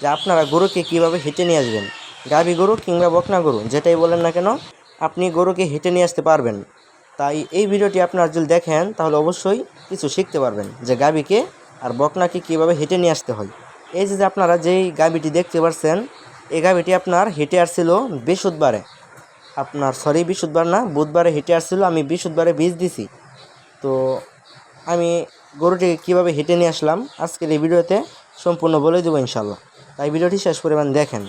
যে আপনারা গরুকে কীভাবে হেঁটে নিয়ে আসবেন? গাভী গরু কিংবা বকনা গরু, যেটাই বলেন না কেন, আপনি গরুকে হেঁটে নিয়ে আসতে পারবেন। তাই এই ভিডিওটি আপনারা যদি দেখেন, তাহলে অবশ্যই কিছু শিখতে পারবেন যে গাভীকে আর বকনাকে কীভাবে হেঁটে নিয়ে আসতে হয়। এই যে আপনারা যেই গাভীটি দেখতে পাচ্ছেন এই গাভীটি আপনার হেঁটে আসছিল বৃহস্পতিবারে। আপনার সরি বৃহস্পতিবার না, বুধবারে হেঁটে আসছিল, আমি বৃহস্পতিবারে বীজ দিছি। তো আমি গরুটিকে কীভাবে হেঁটে নিয়ে আসলাম, আজকের এই ভিডিওতে সম্পূর্ণ বলে দেবো ইনশাল্লাহ তাই ভিডিওটি শেষ পরিমাণ দেখেন।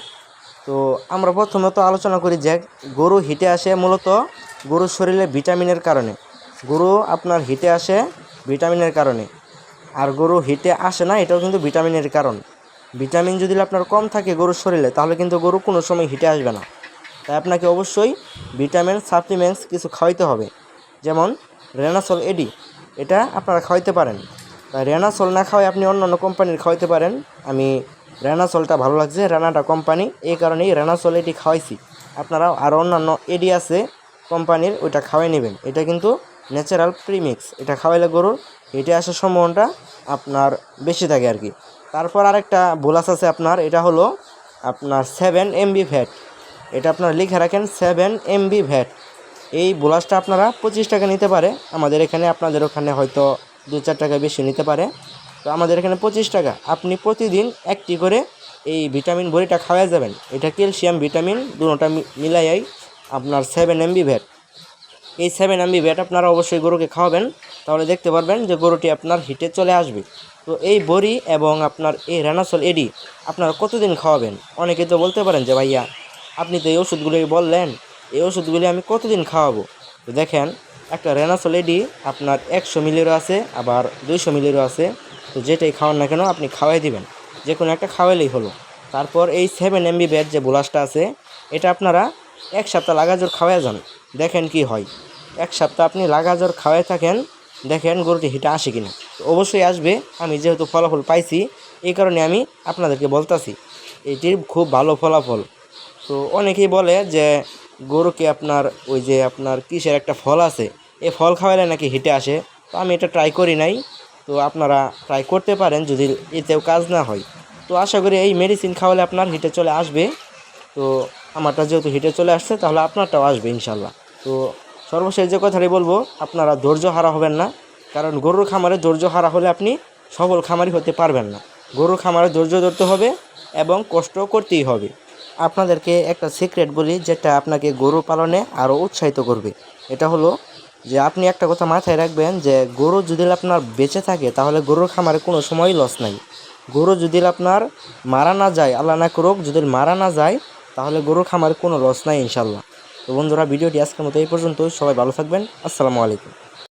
তো আমরা প্রথমত আলোচনা করি যে গরু হিটে আসে মূলত গরুর শরীরে ভিটামিনের কারণে। গরু আপনার হিটে আসে ভিটামিনের কারণে। আর গরু হিটে আসে না, এটাও কিন্তু ভিটামিনের কারণ। ভিটামিন যদি আপনার কম থাকে গরুর শরীরে, তাহলে কিন্তু গরু কোনো সময় হিটে আসবে না। তাই আপনাকে অবশ্যই ভিটামিন, সাপ্লিমেন্টস কিছু খাওয়াইতে হবে। যেমন রেনাসল এডি এটা আপনারা খাওয়াইতে পারেন। তাই রেনাসল না খাওয়াই আপনি অন্য অন্য কোম্পানির খাওয়াইতে পারেন। আমি রেনাসলটা ভালো লাগছে, রেনাটা কোম্পানি। এই কারণেই রেনাসল এটি খাওয়াইছি। আপনারা আরও অন্যান্য এডি আছে কোম্পানির, ওইটা খাওয়াই নেবেন। এটা কিন্তু ন্যাচারাল প্রিমিক্স এটা খাওয়াইলে গরুর হেঁটে আসার সম্ভাবনাটা আপনার বেশি থাকে আর কি। তারপর আরেকটা বোলাস আছে আপনার, এটা হলো আপনার সেভেন এমবি ভ্যাট এটা আপনার লিখে রাখেন সেভেন এমবি ভ্যাট এই বোলাসটা আপনারা পঁচিশ টাকা নিতে পারে। আমাদের এখানে, আপনাদের ওখানে হয়তো দু চার টাকা বেশি নিতে পারে। তো আমাদের এখানে পঁচিশ টাকা। আপনি প্রতিদিন একটি করে এই ভিটামিন বড়িটা খাওয়া যাবেন। এটা ক্যালসিয়াম ভিটামিন দুটোটা মিলাইয়াই আপনার সেভেন এমবি ভ্যাট এই সেভেন এমবি ভ্যাট আপনারা অবশ্যই গরুকে খাওয়াবেন। তাহলে দেখতে পারবেন যে গরুটি আপনার হিটে চলে আসবে। তো এই বড়ি এবং আপনার এই রেনাসল এডি আপনারা কতদিন খাওয়াবেন? অনেকে তো বলতে পারেন যে, ভাইয়া, আপনি তো এই ওষুধগুলি বললেন, এই ওষুধগুলি আমি কতদিন খাওয়াবো? তো দেখেন, একটা রেনাসল এডি আপনার একশো মিলিরও আছে, আবার দুইশো মিলিরও আছে। তো যেটাই খাওয়ান না কেন, আপনি খাওয়াই দিবেন। যে কোনো একটা খাওয়াইলেই হলো। তারপর এই সেভেন এমবি ব্যাট যে বোলাসটা আছে, এটা আপনারা এক সপ্তাহ লাগাজোর খাওয়াই যান। দেখেন কি হয়। এক সপ্তাহ আপনি লাগাজোর খাওয়াই থাকেন, দেখেন গরুটি হিটে আসে কিনা। অবশ্যই আসবে। আমি যেহেতু ফলাফল পাইছি, এই কারণে আমি আপনাদেরকে বলতাছি, এটির খুব ভালো ফলাফল। তো অনেকেই বলে যে, গরুকে আপনার ওই যে আপনার কিসের একটা ফল আছে এই ফল খাওয়ালে নাকি হিটে আসে? তো আমি এটা ট্রাই করি নাই। তো আপনারা ট্রাই করতে পারেন যদি এতেও কাজ না হয়। তো আশা করি এই মেডিসিন খাওয়ালে আপনার হিটে চলে আসবে। তো আমারটা যেহেতু হিটে চলে আসছে, তাহলে আপনারটাও আসবে ইনশাল্লাহ তো সর্বশেষ যে কথাটি বলব, আপনারা ধৈর্য হারা হবেন না। কারণ গরুর খামারে ধৈর্য হারা হলে আপনি সফল খামারি হতে পারবেন না। গরুর খামারে ধৈর্য ধরতে হবে এবং কষ্ট করতেই হবে। আপনাদেরকে একটা সিক্রেট বলি, যেটা আপনাকে গরু পালনে আরও উৎসাহিত করবে। এটা হলো যে আপনি একটা কথা মাথায় রাখবেন যে গরু যদি আপনার বেঁচে থাকে, তাহলে গরুর খামারে কোনো সময় লস নাই। গরু যদি আপনার মারা না যায়, আল্লাহ না করুক, যদি মারা না যায়, তাহলে গরুর খামারে কোনো লস নাই ইনশাল্লাহ তো বন্ধুরা, ভিডিওটি আজকের মতো এই পর্যন্ত সবাই ভালো থাকবেন। আসসালামু আলাইকুম।